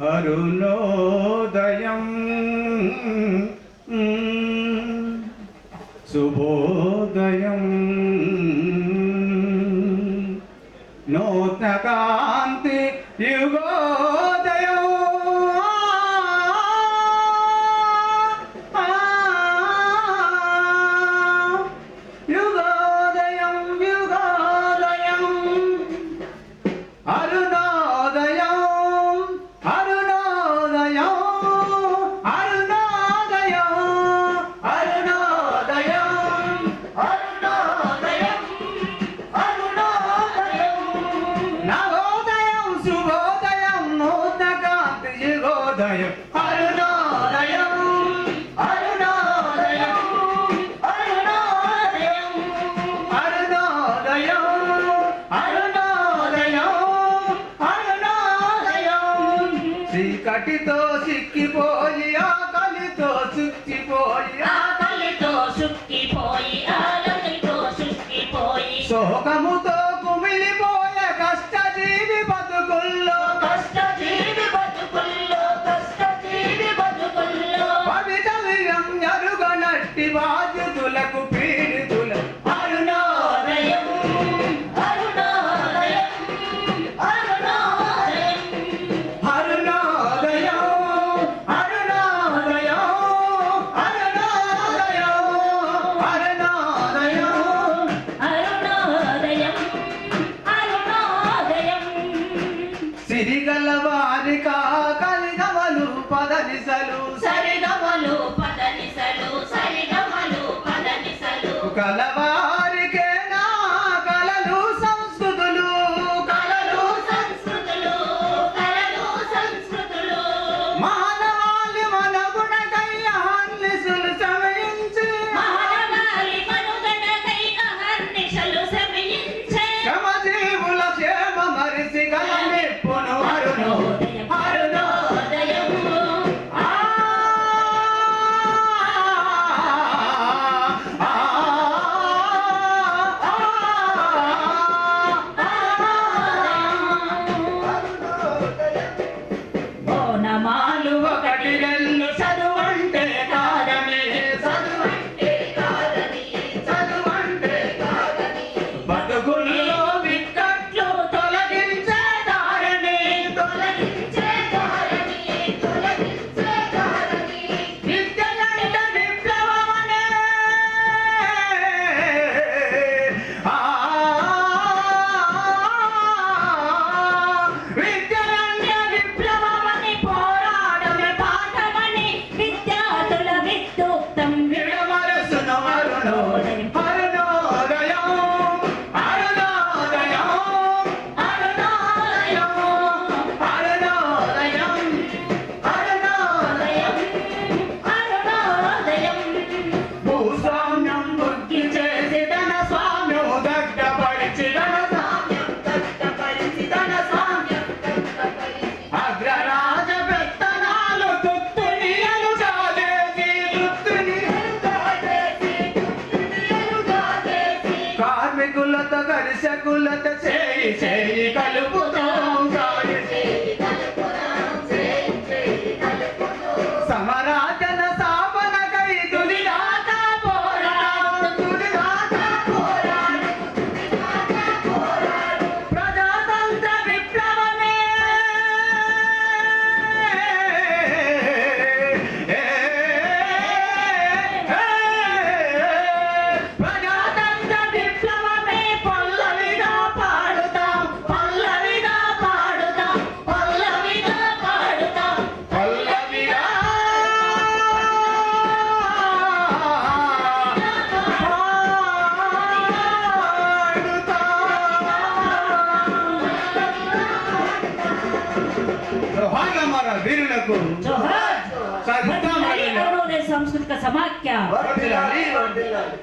అరుణోదయం శుభోదయం నూతకాంతి యుగో అరుణోదయం అరుణోదయం అరుణోదయం అరుణోదయం అరుణోదయం అరుణోదయం అరుణోదయం చీకటితో సిక్కిపోయి la దర్శకులత చేయి చేయి కలుపుతాం. సమరాజన స్థాపన కై తులి దాకా పోరా తులి పోరా वीरुలకు జోహార్ జోహార్ సంస్కృత సమాఖ్య వర్ధిల్లాలి వర్ధిల్లాలి